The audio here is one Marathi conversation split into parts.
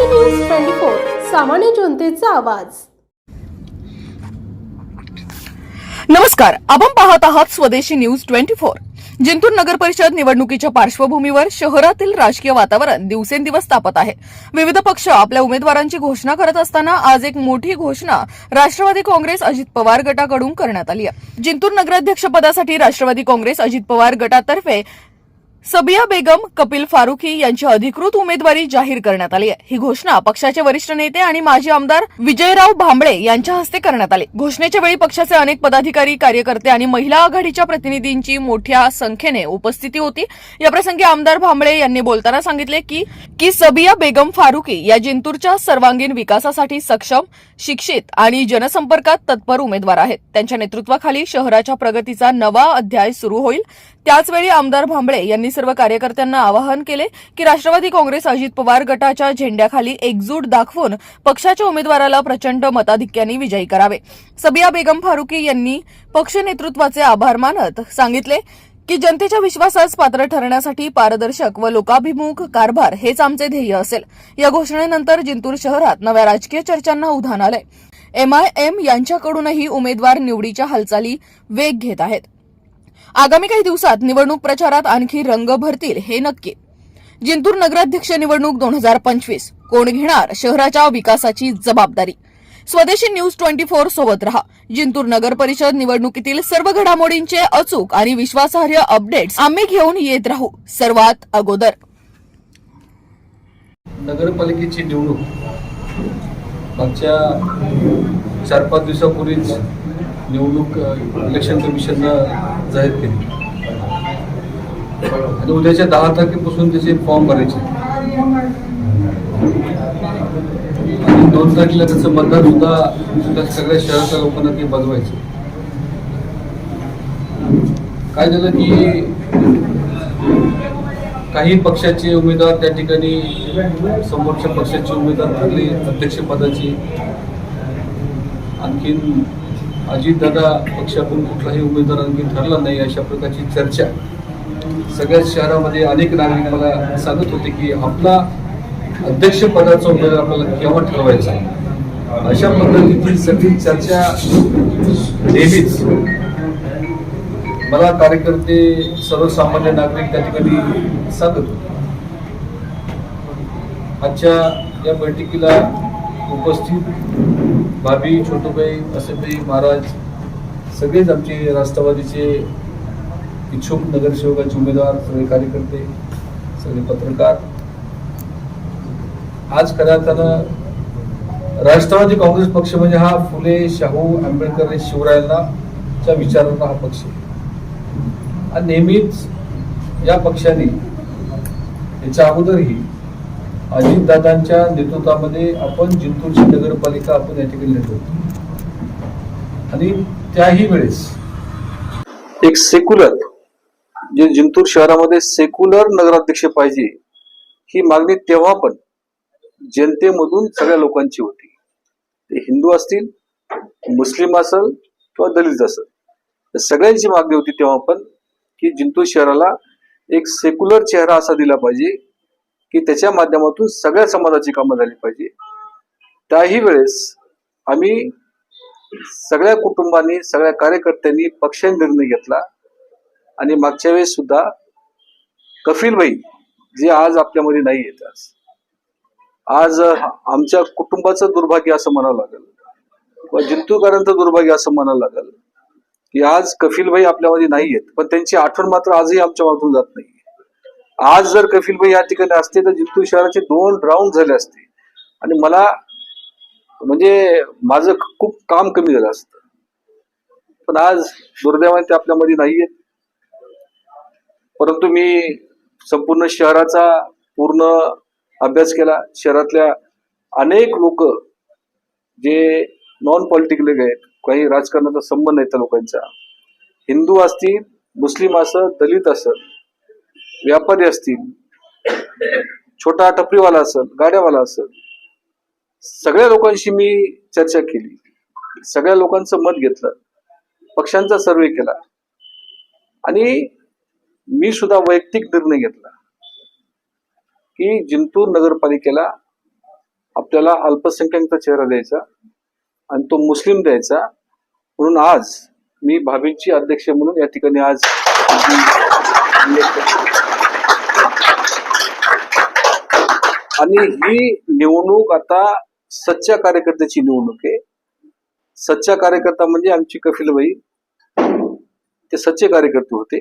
न्यूज ट्वेंटी फोर सामान्य जनतेचा आवाज. नमस्कार आपण पाहत आहात स्वदेशी न्यूज ट्वेंटी फोर. जिंतूर नगर परिषद निवडणुकीच्या पार्श्वभूमीवर शहरातील राजकीय वातावरण दिवसेंदिवस तापत आहे. विविध पक्ष आपल्या उमेदवारांची घोषणा करत असताना आज एक मोठी घोषणा राष्ट्रवादी काँग्रेस अजित पवार गटाकडून करण्यात आली आहे. जिंतूर नगराध्यक्षपदासाठी राष्ट्रवादी काँग्रेस अजित पवार गटातर्फे सबिया बेगम कपिल फारुखी यांची अधिकृत उमेदवारी जाहीर करण्यात आली आहे. ही घोषणा पक्षाचे वरिष्ठ नेते आणि माजी आमदार विजयराव भांबळे यांच्या हस्ते करण्यात आली. घोषणेच्या वेळी पक्षाचे अनेक पदाधिकारी कार्यकर्ते आणि महिला आघाडीच्या प्रतिनिधींची मोठ्या संख्येने उपस्थिती होती. याप्रसंगी आमदार भांबळे यांनी बोलताना सांगितले की की सबिया बेगम फारुकी या जिंतूरच्या सर्वांगीण विकासासाठी सक्षम शिक्षित आणि जनसंपर्कात तत्पर उमेदवार आहेत. त्यांच्या नेतृत्वाखाली शहराच्या प्रगतीचा नवा अध्याय सुरू होईल. त्याचवेळी आमदार भांबळे यांनी सर्व कार्यकर्त्यांना आवाहन केले की राष्ट्रवादी काँग्रेस अजित पवार गटाच्या झेंड्याखाली एकजूट दाखवून पक्षाच्या उमेदवाराला प्रचंड मताधिक्याने विजयी करावे. सबिया बेगम फारुकी यांनी पक्ष नेतृत्वाचे आभार मानत सांगितले की जनतेच्या विश्वासास पात्र ठरण्यासाठी पारदर्शक व लोकाभिमुख कारभार हेच आमचे ध्येय असेल. या घोषणेनंतर जिंतूर शहरात नव्या राजकीय चर्चांना उधाण आलंय. एमआयएम यांच्याकडूनही उमेदवार निवडीच्या हालचाली वेग घेत आहेत. आगामी काही दिवसात निवडणूक प्रचारात आणखी रंग भरतील हे नक्की. जिंतूर नगराध्यक्ष निवडणूक दोन हजार पंचवीस. कोण घेणार? शहराच्या विकासाची जबाबदारी. स्वदेशी न्यूज ट्वेंटी फोर सोबत रहा. जिंतूर नगर परिषद निवडणुकीतील सर्व घडामोडींचे अचूक आणि विश्वासार्ह अपडेट्स आम्ही घेऊन येत राहू. सर्वात अगोदर. नगरपालिकेची निवडणूक मागच्या चार पाच दिवसापूर्वीच निवडणूक इलेक्शन कमिशननं जाहीर केली. आणि उद्याच्या दहा तारखेपासून त्याचे फॉर्म भरायचे. आणि दोन तारखेला त्याचं मतदान सुद्धा सगळ्या शहराच्या लोकांना ते बजवायचे काय झालं की काही पक्षाचे उमेदवार त्या ठिकाणी समोरच्या पक्षाचे उमेदवार ठरले अध्यक्षपदाचे. आणखीन अजितदादा पक्षातून कुठलाही उमेदवार आणखी ठरला नाही अशा प्रकारची चर्चा सगळ्या शहरामध्ये अनेक नागरिक मला सांगत होते की आपला अध्यक्षपदाचा उमेदवार आपल्याला केव्हा ठरवायचा अशा पद्धतीची सगळी चर्चा नेहमीच. मला कार्यकर्ते सर्वसामान्य नागरिक त्या ठिकाणी सांगत होते. आजच्या या बैठकीला उपस्थित भाभी छोटूबाई असंबाई महाराज सगळेच आमचे राष्ट्रवादीचे इच्छुक नगरसेवकाचे उमेदवार सगळे कार्यकर्ते सगळे पत्रकार. आज खऱ्या अर्थानं राष्ट्रवादी काँग्रेस पक्ष म्हणजे हा फुले शाहू आंबेडकर आणि शिवरायांनाच्या विचारांना हा पक्ष आहे. आणि नेहमीच या पक्षाने याच्या अगोदरही अजितदादांच्या नेतृत्वामध्ये आपण जिंतूरची नगरपालिका आपण या ठिकाणी नेतो. आणि त्याही वेळेस एक सेक्युलर जे जिंतूर शहरामध्ये सेक्युलर नगराध्यक्ष पाहिजे ही मागणी तेव्हा पण जनतेमधून सगळ्या लोकांची होती. ते हिंदू असतील मुस्लिम असेल किंवा दलित असेल. तर सगळ्यांची मागणी होती तेव्हा पण की जिंतूर शहराला एक सेक्युलर चेहरा असा दिला पाहिजे की त्याच्या माध्यमातून सगळ्या समाजाची कामं झाली पाहिजे. त्याही वेळेस आम्ही सगळ्या कुटुंबांनी सगळ्या कार्यकर्त्यांनी पक्षाने निर्णय घेतला. आणि मागच्या वेळेस सुद्धा कफीलबाई जे आज आपल्यामध्ये नाही येत आज. आज आमच्या कुटुंबाचं दुर्भाग्य असं म्हणावं लागेल. व जिंतूरकरांचं दुर्भाग्य असं म्हणावं लागेल. की आज कफीलबाई आपल्यामध्ये नाही आहेत पण त्यांची आठवण मात्र आजही आमच्या मनातून जात नाही. आज जर कफीलबाई या ठिकाणी असते तर जिंतूर शहराचे दोन राऊंड झाले असते. आणि मला म्हणजे माझं खूप काम कमी झालं असतं. पण आज दुर्दैवाने ते आपल्यामध्ये नाहीये. परंतु मी संपूर्ण शहराचा पूर्ण अभ्यास केला. शहरातल्या अनेक लोक जे नॉन पॉलिटिकल आहेत काही राजकारणाचा संबंध नाही त्या लोकांचा. हिंदू असतील मुस्लिम असत दलित असत व्यापारी असतील छोटा टपरीवाला असेल गाड्यावाला असेल सगळ्या लोकांशी मी चर्चा केली. सगळ्या लोकांचं मत घेतलं. पक्षांचा सर्वे केला. आणि मी सुद्धा वैयक्तिक निर्णय घेतला. की जिंतूर नगरपालिकेला आपल्याला अल्पसंख्याकचा चेहरा द्यायचा आणि तो मुस्लिम द्यायचा. म्हणून आज मी भाभींची अध्यक्ष म्हणून या ठिकाणी आज आणि ही निवडणूक आता सच्च्या कार्यकर्त्याची निवडणूक आहे. सच्चा कार्यकर्ता म्हणजे आमची कपिलबाई. ते सच्चे कार्यकर्ते होते.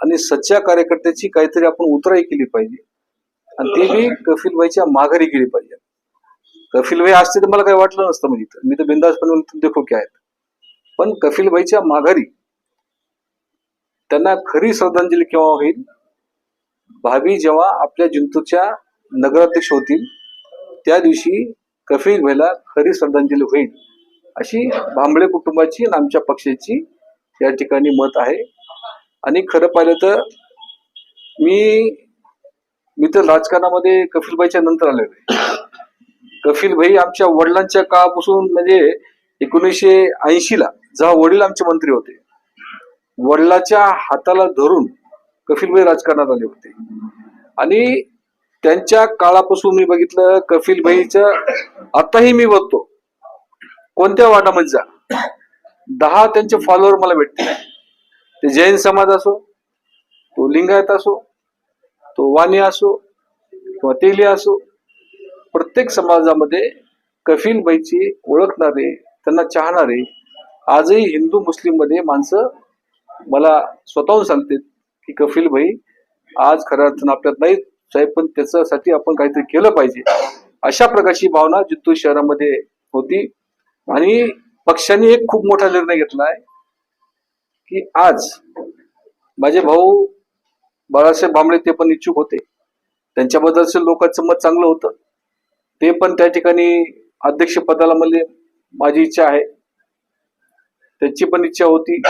आणि सच्च्या कार्यकर्त्याची काहीतरी आपण उतराई केली पाहिजे. आणि ते बी कपिलबाईच्या माघारी केली पाहिजे. कपिलबाई असते तर मला काही वाटलं नसतं म्हणजे मी तर बिंदासपणे देखो की आहेत पण कपिलबाईच्या माघारी त्यांना खरी श्रद्धांजली केव्हा होईल? भाभी जेव्हा आपल्या जिंतूच्या नगराध्यक्ष होतील त्या दिवशी कफील भाईला खरी श्रद्धांजली होईल अशी भांबळे कुटुंबाची आणि आमच्या पक्षाची या ठिकाणी मत आहे. आणि खरं पाहिलं तर मी मी तर राजकारणामध्ये कपिलबाईच्या नंतर आलेलो आहे. कपिल आमच्या वडिलांच्या काळापासून म्हणजे एकोणीसशे ऐंशी ला जेव्हा वडील आमचे मंत्री होते वडिलाच्या हाताला धरून कपिलभाई राजकारणात आले होते. आणि त्यांच्या काळापासून मी बघितलं कपिलभाईचं आताही मी बघतो. कोणत्या वाटामध्ये जा. दहा त्यांचे फॉलोअर मला भेटते ते जैन समाज असो तो लिंगायत असो तो वाणी असो किंवा तेली असो प्रत्येक समाजामध्ये कफीलबाईची ओळखणारे त्यांना चाहणारे आजही हिंदू मुस्लिममध्ये माणसं मला स्वतःहून सांगते की कफिल भाई आज खऱ्या अर्थानं आपल्यात नाही साहेब पण त्याच्यासाठी आपण काहीतरी केलं पाहिजे. अशा प्रकारची भावना जिंतूर शहरामध्ये होती. आणि पक्षाने एक खूप मोठा निर्णय घेतला आहे की आज माझे भाऊ बाळासाहेब भांबळे ते पण इच्छुक होते. त्यांच्याबद्दलचं लोकांचं मत चांगलं होतं. ते पण त्या ठिकाणी अध्यक्षपदाला म्हणजे माझी इच्छा आहे. त्यांची पण इच्छा होती.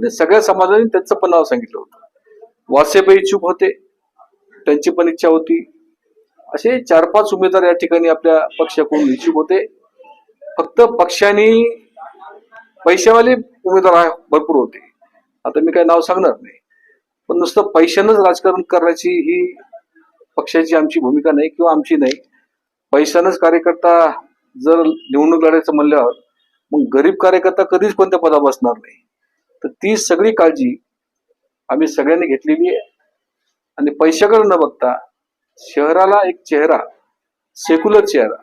आणि सगळ्या समाजाने त्यांचं पण नाव सांगितलं होतं. वासेबाई इच्छुक होते. त्यांची पण इच्छा होती. असे चार पाच उमेदवार या ठिकाणी आपल्या पक्षाकडून इच्छुक होते. फक्त पक्षाने पैशावाले उमेदवार भरपूर होते. आता मी काही नाव सांगणार नाही. पण नुसतं पैशानंच राजकारण करण्याची ही पक्षाची आमची भूमिका नाही किंवा आमची नाही. पैशानंच कार्यकर्ता जर निवडणूक लढायचं म्हणल्यावर मग गरीब कार्यकर्ता कधीच कोणत्या पदावर बसणार नाही. तर ती सगळी काळजी आम्ही सगळ्यांनी घेतलेली आहे. आणि पैशाकडे न बघता शहराला एक चेहरा सेक्युलर चेहरा.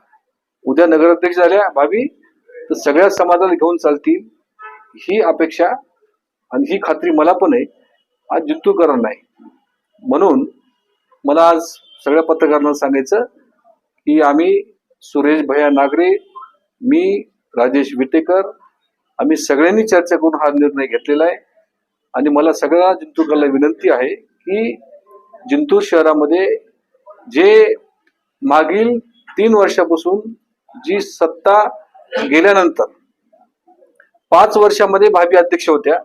उद्या नगराध्यक्ष झाल्या भावी तर सगळ्या समाजाला घेऊन चालतील ही अपेक्षा आणि ही खात्री मला पण आहे आज जिंतूरकरांना नाही. म्हणून मला आज सगळ्या पत्रकारांना सांगायचं की आम्ही सुरेश भैया नागरे मी राजेश विटेकर आम्ही सगळ्यांनी चर्चा करून हा निर्णय घेतलेला आहे. आणि मला सगळ्या जिंतूरकरला विनंती आहे की जिंतूर शहरामध्ये जे मागील तीन वर्षापासून जी सत्ता गेल्यानंतर पाच वर्षामध्ये भावी अध्यक्ष होत्या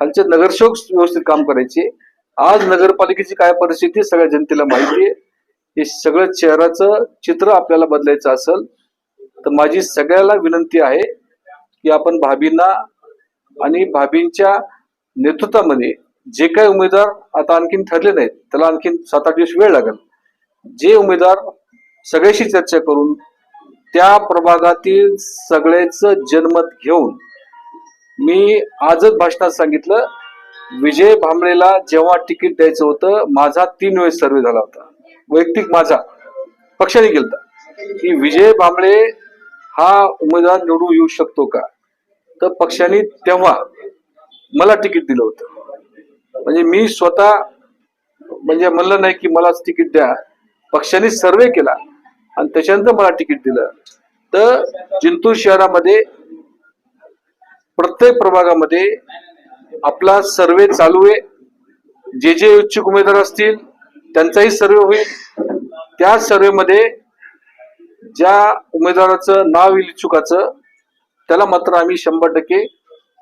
खालचे नगरसेवक व्यवस्थित काम करायचे. आज नगरपालिकेची काय परिस्थिती सगळ्या जनतेला माहिती आहे. हे सगळं शहराचं चित्र आपल्याला बदलायचं असेल तर माझी सगळ्याला विनंती आहे की आपण भाभींना आणि भाभींच्या नेतृत्वामध्ये जे काही उमेदवार आता आणखीन ठरले नाहीत त्याला आणखीन सात आठ दिवस वेळ लागेल. जे उमेदवार सगळ्याशी चर्चा करून त्या प्रभागातील सगळ्याच जनमत घेऊन मी आजच भाषणात सांगितलं विजय भांबळेला जेव्हा तिकीट द्यायचं होतं माझा तीन वेळेस सर्वे झाला होता. वैयक्तिक माझा. पक्षाने केलता. की विजय भांबळे हा उमेदवार निवडून येऊ शकतो का? तर पक्षाने तेव्हा मला तिकीट दिलं होतं. म्हणजे मी स्वतः म्हणजे म्हणलं नाही की मलाच तिकीट द्या. पक्षाने सर्वे केला आणि त्याच्यानंतर मला तिकीट दिलं. तर जिंतूर शहरामध्ये प्रत्येक प्रभागामध्ये आपला सर्वे चालू आहे. जे जे इच्छुक उमेदवार असतील त्यांचाही सर्वे होईल. त्या सर्वेमध्ये ज्या उमेदवाराचं नाव येईल इच्छुकाचं त्याला मात्र आम्ही शंभर टक्के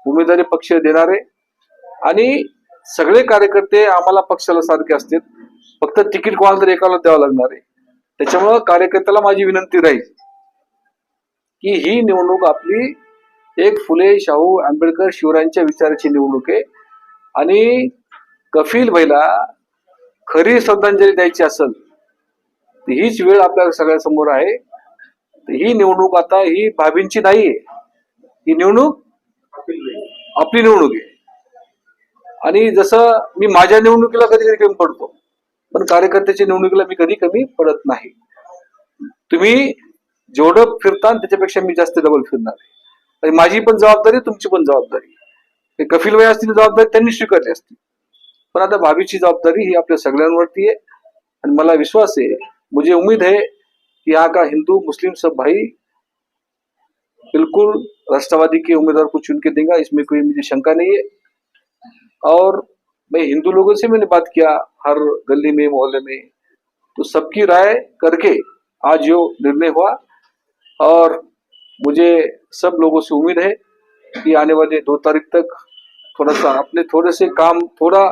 उमेदवारी पक्ष देणार आहे. आणि सगळे कार्यकर्ते आम्हाला पक्षाला सारखे असतील. फक्त तिकीट कोणाला तरी एकाला द्यावं लागणार आहे. त्याच्यामुळं कार्यकर्त्याला माझी विनंती राहील की ही निवडणूक आपली एक फुले शाहू आंबेडकर शिवरायांच्या विचाराची निवडणूक आहे. आणि कफील भाईला खरी श्रद्धांजली द्यायची असेल तर हीच वेळ आपल्या सगळ्यासमोर आहे. ही निवडणूक आता ही भाभींची नाहीये ही निवडणूक आपली निवडणूक आहे. आणि जसं मी माझ्या निवडणुकीला कधी कधी कमी पडतो पण कार्यकर्त्याच्या निवडणुकीला मी कधी कमी पडत नाही. तुम्ही जेवढं फिरता त्याच्यापेक्षा मी जास्त डबल फिरणार आहे. आणि माझी पण जबाबदारी तुमची पण जबाबदारी. हे कपिल वय असतील जबाबदारी त्यांनी स्वीकारली असती. पण आता भाभीची जबाबदारी ही आपल्या सगळ्यांवरती आहे. आणि मला विश्वास आहे मुझे उम्मीद आहे यहाँ का हिंदू, मुस्लिम सब भाई बिल्कुल राष्ट्रवादी के उम्मीदवार को चुन के देगा, इसमें कोई मुझे शंका नहीं है। और मैं हिंदू लोगों से मैंने बात किया, हर गली में, मोहल्ले में तो सबकी राय करके आज जो निर्णय हुआ। और मुझे सब लोगों से उम्मीद है कि आने वाले दो तारीख तक थोड़ा सा अपने थोड़े से काम थोड़ा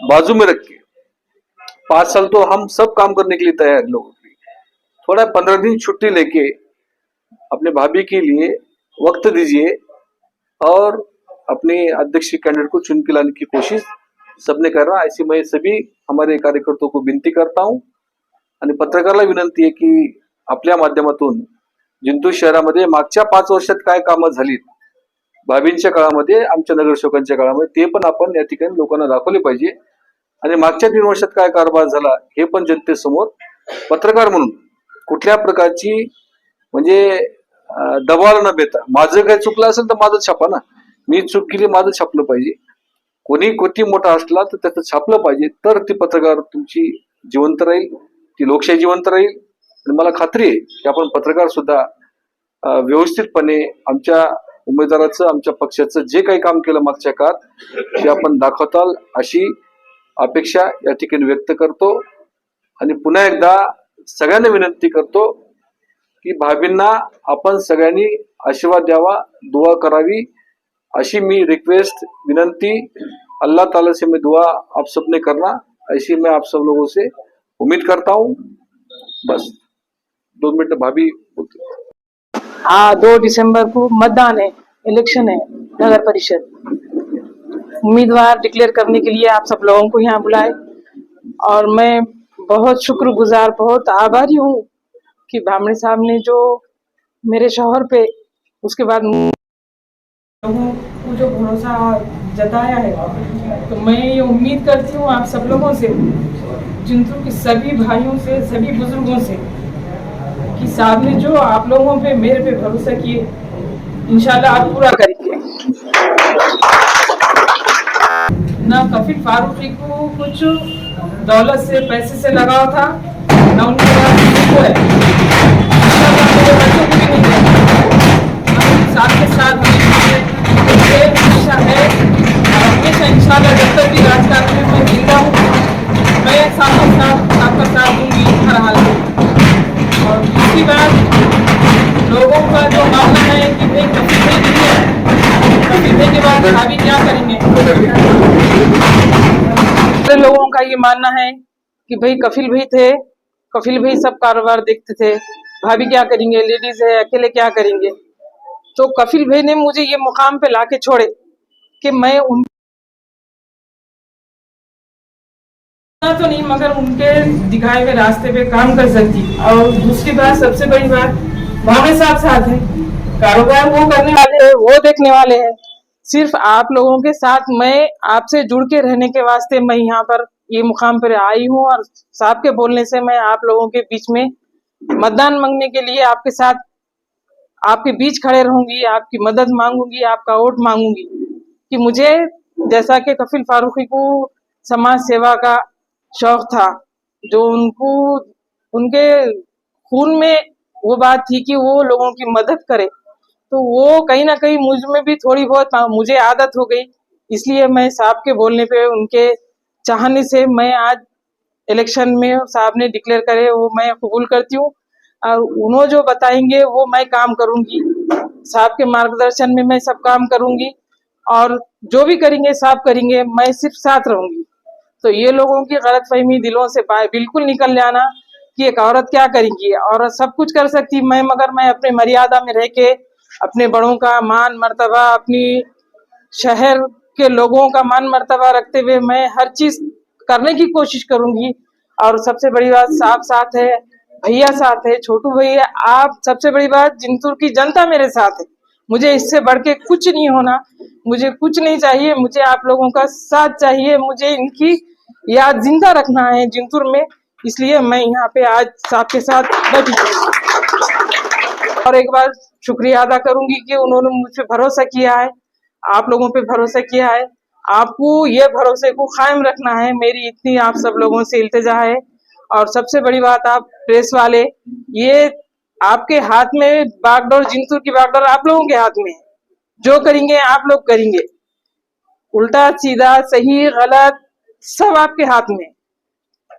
बाजू में रख के, पाँच साल तो हम सब काम करने के लिए तैयार लोगों। थोड़ा पंद्रह दिन छुट्टी लेके अपने भाभी के लिए वक्त दीजिए और अपने अध्यक्ष कैंडिडेट को चुन के लाने की कोशिश सबने करना। ऐसी मैं सभी हमारे कार्यकर्ताओं को विनंती करता हूँ। आणि पत्रकाराला विनंती आहे की आपल्या माध्यमातून जिंतूर शहरामध्ये मागच्या पाच वर्षात काय कामं झालीत भाभींच्या काळामध्ये आमच्या नगरसेवकांच्या काळामध्ये ते पण आपण या ठिकाणी लोकांना दाखवले पाहिजे. आणि मागच्या तीन वर्षात काय कारभार झाला हे पण जनतेसमोर पत्रकार म्हणून कुठल्या प्रकारची म्हणजे दबाव दबावाला न बेता माझं काय चुकलं असेल तर माझं छापा ना. मी चूक केली माझं छापलं पाहिजे. कोणी कोती मोठा असला तर त्याचं छापलं पाहिजे. तर ती पत्रकार तुमची जिवंत राहील ती लोकशाही जिवंत राहील. आणि मला खात्री आहे की आपण पत्रकार सुद्धा व्यवस्थितपणे आमच्या उमेदवाराचं आमच्या पक्षाचं जे काही काम केलं मागच्या काळात ते आपण दाखवताल अशी अपेक्षा या ठिकाणी व्यक्त करतो. आणि पुन्हा एकदा सगळ्यांना विनंती करतो की भाभींना आपण सगळ्यांनी आशीर्वाद द्यावा, दुआ करावी. अशी मी रिक्वेस्ट विनंती, अल्लाह ताला से मैं दुआ आप सबने करना. ऐसी मैं आप सब लोगों से उम्मीद करता हूँ. बस दो मिनट भाभी बोलते. हाँ दो दिसंबर को मतदान है इलेक्शन है, नगर परिषद। उम्मीदवार डिक्लेयर करने के लिए आप सब लोगों को यहाँ बुलाए। और मैं बहुत शुक्रगुजार, बहुत आभारी हूँ कि भामणे साहब ने जो मेरे शौहर पे, उसके बाद को जो भरोसा जताया है। तो मैं ये उम्मीद करती हूँ आप सब लोगों से, जिंतू के सभी भाइयों से, सभी बुज़ुर्गों से, कि साहब ने जो आप लोगों पे, मेरे पे भरोसा किए, इंशाल्लाह आप पूरा करेंगे। ना कफिल फारूकी को कुछ दौलत से पैसे से लगाव था ना उनके पास है। बच्चों को भी नहीं मानना है कि भाई कफिल भाई थे, कफिल भाई सब कारोबार देखते थे। भाभी क्या करेंगे, लेडीज़ है, अकेले क्या करेंगे? तो कफिल भाई ने मुझे ये मुकाम पे लाके छोड़े कि मैं उन तो नहीं, मगर उनके दिखाए हुए रास्ते पे काम कर सकती। और दूसरी बात, सबसे बड़ी बात भावने साहब साथ है। कारोबार वो करने वाले हैं, वो देखने वाले हैं। सिर्फ़ आप लोगों के साथ मैं आपसे जुड़ के रहने के वास्ते मैं यहाँ पर ये मुकाम पर आई हूँ और साहब के बोलने से मैं आप लोगों के बीच में मतदान मांगने के लिए आपके साथ आपके बीच खड़े रहूँगी, आपकी मदद मांगूँगी, आपका वोट मांगूँगी कि मुझे जैसा कि कफिल फारूकी को समाज सेवा का शौक था, जो उनको, उनके खून में वो बात थी कि वो लोगों की मदद करे। तो वो कहीं ना कहीं मुझमें भी थोड़ी बहुत, मुझे आदत हो गई, इसलिए मैं साहब के बोलने पे उनके चाहने से मैं आज इलेक्शन में साहब ने डिक्लेयर करे, वो मैं कबूल करती हूँ। और उन्होंने जो बताएँगे, वो मैं काम करूँगी। साहब के मार्गदर्शन में मैं सब काम करूँगी। और जो भी करेंगे, साहब करेंगे, मैं सिर्फ़ साथ रहूँगी। तो ये लोगों की गलत फहमी दिलों से बा- बिल्कुल निकल जाना कि एक औरत क्या करेगी। और सब कुछ कर सकती मैं, मगर मैं अपने मर्यादा में रह के, अपने बड़ों का मान, मर्तबा, अपनी शहर के लोगों का मान मर्तबा रखते हुए मैं हर चीज़ करने की कोशिश करूँगी। और सबसे बड़ी बात साफ़ साथ है, भैया साथ है, छोटू भैया, आप सबसे बड़ी बात जिंतूर की जनता मेरे साथ है। मुझे इससे बढ़ के कुछ नहीं होना। मुझे कुछ नहीं चाहिए। मुझे आप लोगों का साथ चाहिए। मुझे इनकी याद ज़िंदा रखना है जिंतूर में। इसलिए मैं यहाँ पे आज आपके साथ बैठी और एक बार शुक्रिया अदा करूँगी कि उन्होंने मुझ पे भरोसा किया है। आप लोगों पे भरोसा किया है। आपको ये भरोसे को कायम रखना है। मेरी इतनी आप सब लोगों से इल्तजा है। और सबसे बड़ी बात, आप प्रेस वाले, ये आपके हाथ में बागडोर, जिंतूर की बागडोर आप लोगों के हाथ में है। जो करेंगे, आप लोग करेंगे। उल्टा, सीधा, सही, गलत, सब आपके हाथ में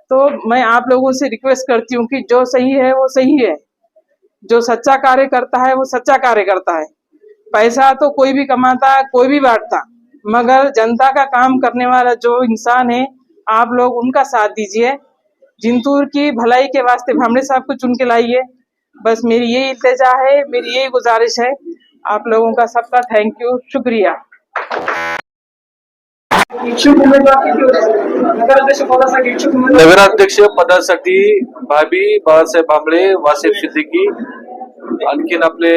तो मैं आप लोगों से रिक्वेस्ट करती हूँ कि जो सही है, वो सही है। जो सच्चा कार्य करता है, वो सच्चा कार्य करता है। पैसा तो कोई भी कमाता है कोई भी बांटता मगर जनता का काम करने वाला जो इंसान है आप लोग उनका साथ दीजिए। जिंतूर की भलाई के वास्ते भामड़े साहब को चुन के लाइए बस मेरी यही इल्तजा है मेरी यही गुजारिश है। आप लोगों का सबका थैंक यू शुक्रिया। नगराध्यक्ष पदासाठी भाभी बाळासाहेब भांबळे वासेफ सिद्दीकी आणखीन आपले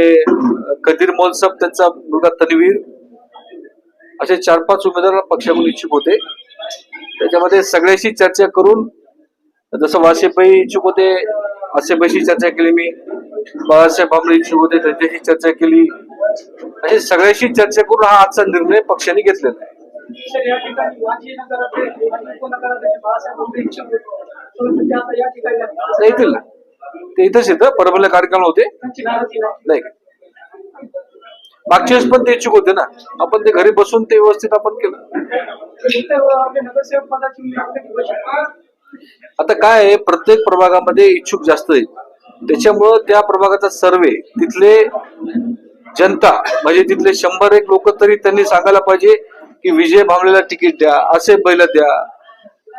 कदीर मोलसब त्यांचा मुलगा तनवीर असे चार पाच उमेदवार पक्षाकडून इच्छुक होते. त्याच्यामध्ये सगळ्याशी चर्चा करून जसं वासेफाई इच्छुक होते आसेफाईशी चर्चा केली मी बाळासाहेब भांबळे इच्छुक होते त्यांच्याशी चर्चा केली. असे सगळ्याशी चर्चा करून हा आजचा निर्णय पक्षाने घेतलेला आहे. तर ते इथंच येतं. परभणीला कार्यक्रम होते. नाही. का मागच्या वेळेस पण ते इच्छुक होते ना. आपण ते घरी बसून ते व्यवस्थित आपण केलं. आता काय आहे? प्रत्येक प्रभागामध्ये इच्छुक जास्त आहेत. त्याच्यामुळं त्या प्रभागाचा सर्वे तिथले जनता म्हणजे तिथले शंभर एक लोक तरी त्यांनी सांगायला पाहिजे की विजय भांबलेला तिकीट द्या असे बैल द्या.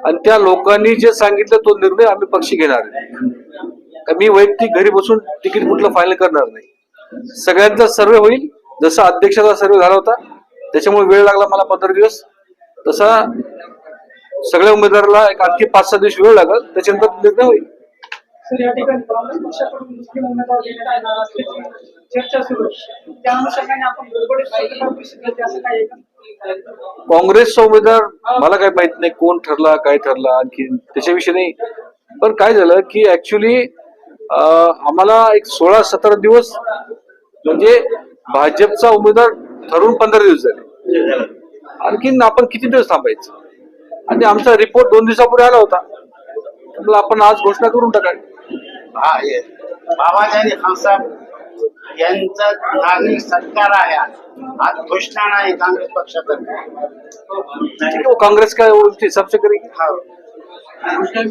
आणि त्या लोकांनी जे सांगितलं तो निर्णय आम्ही पक्षी घेणार आहे. का मी वैयक्तिक घरी बसून तिकीट कुठलं फायनल करणार नाही. सगळ्यांचा सर्वे होईल. जसा अध्यक्षाचा सर्वे झाला होता त्याच्यामुळे वेळ लागला मला पंधरा दिवस. तसा सगळ्या उमेदवाराला एक आणखी पाच सहा दिवस वेळ लागेल. त्याच्यानंतर निर्णय होईल? काँग्रेसचा उमेदवार मला काय माहीत नाही कोण ठरला काय ठरला आणखी त्याच्याविषयी नाही. पण काय झालं की ऍक्च्युली आम्हाला एक सोळा सतरा दिवस म्हणजे भाजपचा उमेदवार ठरवून पंधरा दिवस झाले. आणखीन आपण किती दिवस थांबायचं? आणि आमचा रिपोर्ट दोन दिवसापूर्वी आला होता. आपण आज घोषणा करून टाकावी. हा ये बाबाजानी खान साहेब यांचा नागरिक सत्कार आहे आज. आज घोषणा नाही काँग्रेस पक्षातर्फे. कांग्रेस का वो सबसे करेगी. हा.